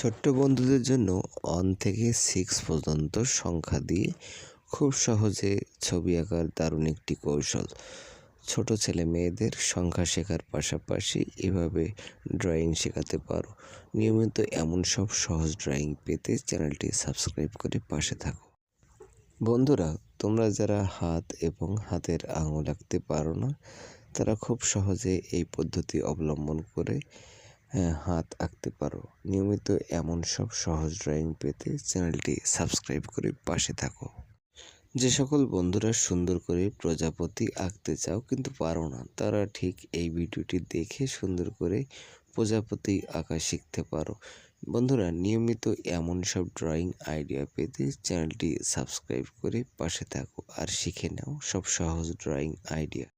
ছোট্ট বন্ধুদের জন্য ওয়ান থেকে সিক্স পর্যন্ত সংখ্যা দিয়ে খুব সহজে ছবি আঁকার দারুণ একটি কৌশল। ছোট ছেলে মেয়েদের সংখ্যা শেখার পাশাপাশি এভাবে ড্রয়িং শেখাতে পারো। নিয়মিত এমন সব সহজ ড্রয়িং পেতে চ্যানেলটি সাবস্ক্রাইব করে পাশে থাকো। বন্ধুরা, তোমরা যারা হাত এবং হাতের আঙুল আঁকতে পারো না, তারা খুব সহজে এই পদ্ধতি অবলম্বন করে হাত আঁকতে পারো। নিয়মিত এমন সব সহজ ড্রয়িং পেতে চ্যানেলটি সাবস্ক্রাইব করে পাশে থাকো। যে সকল বন্ধুরা সুন্দর করে প্রজাপতি আঁকতে চাও কিন্তু পারো না, তারা ঠিক এই ভিডিওটি দেখে সুন্দর করে প্রজাপতি আঁকা শিখতে পারো। বন্ধুরা, নিয়মিত এমন সব ড্রয়িং আইডিয়া পেতে চ্যানেলটি সাবস্ক্রাইব করে পাশে থাকো আর শিখে নাও সব সহজ ড্রয়িং আইডিয়া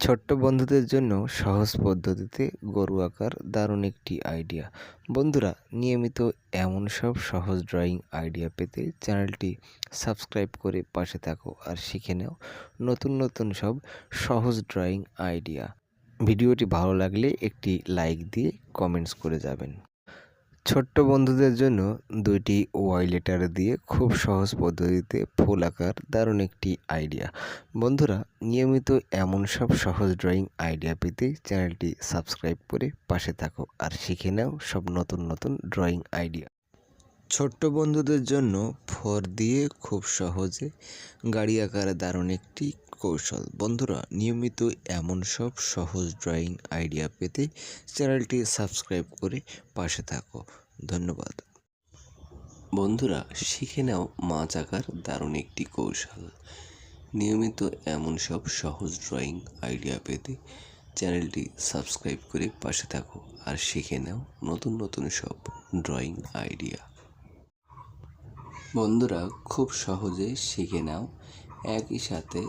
ছোট্ট বন্ধুদের জন্য সহজ পদ্ধতিতে গরু আঁকার দারুণ একটি আইডিয়া বন্ধুরা, নিয়মিত এমন সব সহজ ড্রয়িং আইডিয়া পেতে চ্যানেলটি সাবস্ক্রাইব করে পাশে থাকো আর শিখে নাও নতুন নতুন সব সহজ ড্রয়িং আইডিয়া ভিডিওটি ভালো লাগলে একটি লাইক দিয়ে কমেন্টস করে যাবেন। ছোট্ট বন্ধুদের জন্য দুইটি ওয়াই লেটার দিয়ে খুব সহজ পদ্ধতিতে ফুল আঁকার দারুণ একটি আইডিয়া। বন্ধুরা, নিয়মিত এমন সব সহজ ড্রয়িং আইডিয়া পেতে চ্যানেলটি সাবস্ক্রাইব করে পাশে থাকো আর শিখে নাও সব নতুন নতুন ড্রয়িং আইডিয়া। ছোট্ট বন্ধুদের জন্য ফোর দিয়ে খুব সহজে গাড়ি আঁকার দারুণ একটি কৌশল। বন্ধুরা, নিয়মিত এমন সব সহজ ড্রয়িং আইডিয়া পেতে চ্যানেলটি সাবস্ক্রাইব করে পাশে থাকো। ধন্যবাদ। বন্ধুরা, শিখে নাও মাছ আঁকার দারুণ একটি কৌশল। নিয়মিত এমন সব সহজ ড্রয়িং আইডিয়া পেতে চ্যানেলটি সাবস্ক্রাইব করে পাশে থাকো আর শিখে নাও নতুন নতুন সব ড্রয়িং আইডিয়া বন্ধুরা, খুব সহজে শিখে নাও। একই সাথে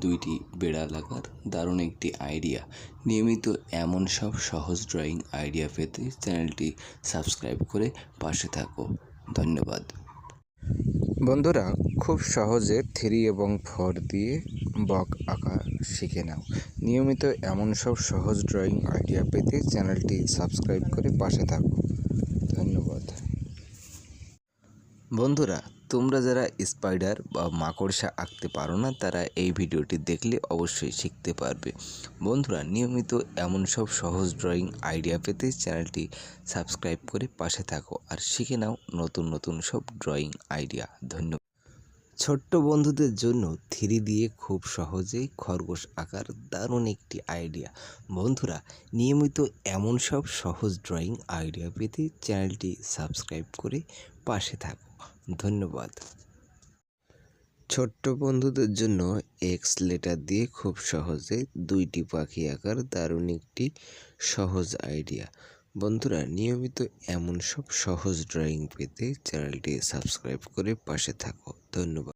দুইটি বেড়া লাগার দারুণ একটি আইডিয়া। নিয়মিত এমন সব সহজ ড্রয়িং আইডিয়া পেতে চ্যানেলটি সাবস্ক্রাইব করে পাশে থাকো। ধন্যবাদ। বন্ধুরা, খুব সহজে থ্রি এবং ফোর দিয়ে বক আঁকা শিখে নাও। নিয়মিত এমন সব সহজ ড্রয়িং আইডিয়া পেতে চ্যানেলটি সাবস্ক্রাইব করে পাশে থাকো। ধন্যবাদ। বন্ধুরা তোমরা যারা স্পাইডার বা মাকড়সা আঁকতে পারো না, তারা এই ভিডিওটি দেখলে অবশ্যই শিখতে পারবে। বন্ধুরা, নিয়মিত এমন সব সহজ ড্রয়িং আইডিয়া পেতে চ্যানেলটি সাবস্ক্রাইব করে পাশে থাকো আর শিখে নাও নতুন নতুন সব ড্রয়িং আইডিয়া ধন্যবাদ। ছোট্ট বন্ধুদের জন্য থ্রি দিয়ে খুব সহজেই খরগোশ আঁকার দারুণ একটি আইডিয়া। বন্ধুরা, নিয়মিত এমন সব সহজ ড্রয়িং আইডিয়া পেতে চ্যানেলটি সাবস্ক্রাইব করে পাশে থাকো। ধন্যবাদ। ছোট্ট বন্ধুদের জন্য এক্স লেটার দিয়ে খুব সহজে দুইটি পাখি আঁকার দারুণ একটি সহজ আইডিয়া। বন্ধুরা, নিয়মিত এমন সব সহজ ড্রয়িং পেতে চ্যানেলটি সাবস্ক্রাইব করে পাশে থাকো। ধন্যবাদ।